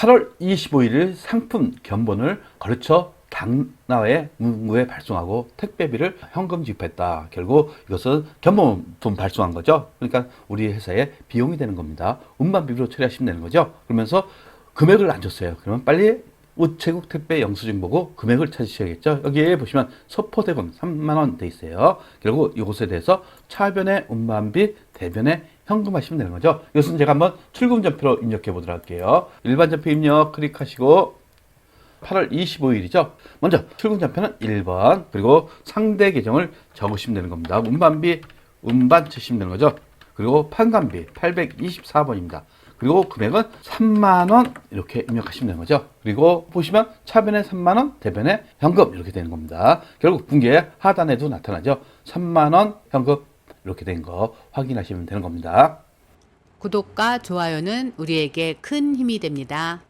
8월 25일 상품 견본을 거르쳐 당나라의 문구에 발송하고 택배비를 현금 지급했다. 결국 이것은 견본품 발송한 거죠. 그러니까 우리 회사에 비용이 되는 겁니다. 운반비로 처리하시면 되는 거죠. 그러면서 금액을 안 줬어요. 그러면 빨리 우체국 택배 영수증 보고 금액을 찾으셔야겠죠. 여기에 보시면 서포 대금 3만 원 돼 있어요. 결국 이것에 대해서 차변의 운반비, 대변의 현금 하시면 되는 거죠. 이것은 제가 한번 출금 전표로 입력해 보도록 할게요. 일반 전표 입력 클릭하시고 8월 25일이죠. 먼저 출금 전표는 1번 그리고 상대 계정을 적으시면 되는 겁니다. 운반비 운반 치시면 되는 거죠. 그리고 판관비 824번입니다. 그리고 금액은 3만 원 이렇게 입력하시면 되는 거죠. 그리고 보시면 차변에 3만 원, 대변에 현금 이렇게 되는 겁니다. 결국 분계 하단에도 나타나죠. 3만 원 현금 이렇게 된 거 확인하시면 되는 겁니다. 구독과 좋아요는 우리에게 큰 힘이 됩니다.